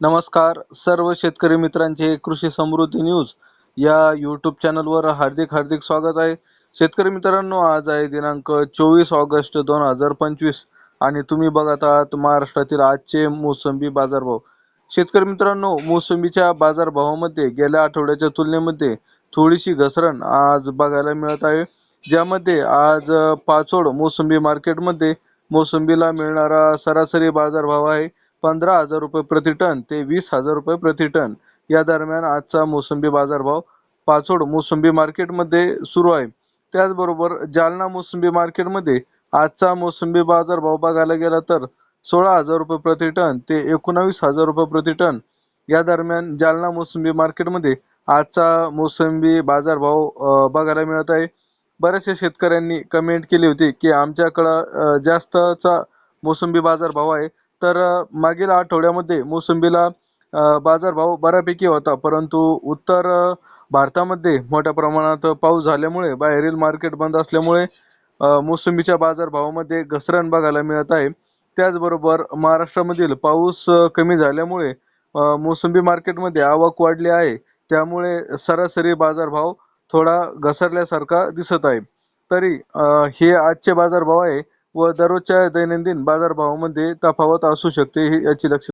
नमस्कार सर्व शेतकरी मित्रांचे कृषी समृद्धी न्यूज या यूट्यूब चॅनलवर हार्दिक हार्दिक स्वागत आहे. शेतकरी मित्रांनो आज आहे दिनांक चोवीस ऑगस्ट दोन हजार पंचवीस आणि तुम्ही बघत आहात महाराष्ट्रातील आजचे मोसंबी बाजारभाव. शेतकरी मित्रांनो मोसंबीच्या बाजारभावामध्ये गेल्या आठवड्याच्या तुलनेमध्ये थोडीशी घसरण आज बघायला मिळत आहे. ज्यामध्ये आज पाचोड मोसंबी मार्केटमध्ये मोसंबीला मिळणारा सरासरी बाजारभाव आहे. पंधरा हजार रुपये प्रति टन ते वीस हजार रुपये प्रति टन. या दरम्यान आजचा मोसंबी बाजारभाव पाचोड मोसंबी मार्केटमध्ये सुरू आहे. त्याचबरोबर जालना मोसंबी मार्केटमध्ये आजचा मोसंबी बाजारभाव बघायला गेला तर सोळा हजार रुपये प्रति टन ते एकोणावीस हजार रुपये प्रति टन. या दरम्यान जालना मोसंबी मार्केटमध्ये आजचा मोसंबी बाजारभाव बघायला मिळत आहे. बऱ्याचशा शेतकऱ्यांनी कमेंट केली होती की आमच्याकडं जास्तचा मोसंबी बाजारभाव आहे. तर मागील आठवड्यामध्ये मोसंबीला बाजारभाव बऱ्यापैकी होता परंतु उत्तर भारतामध्ये मोठ्या प्रमाणात पाऊस झाल्यामुळे बाहेरील मार्केट बंद असल्यामुळे मोसंबीच्या बाजारभावामध्ये घसरण बघायला मिळत आहे. त्याचबरोबर महाराष्ट्रामधील पाऊस कमी झाल्यामुळे मोसंबी मार्केटमध्ये आवक वाढली आहे. त्यामुळे सरासरी बाजारभाव थोडा घसरल्यासारखा दिसत आहे. तरी हे आजचे बाजारभाव आहे व दररोजच्या दैनंदिन बाजारभावामध्ये तफावत असू शकते हे याची लक्ष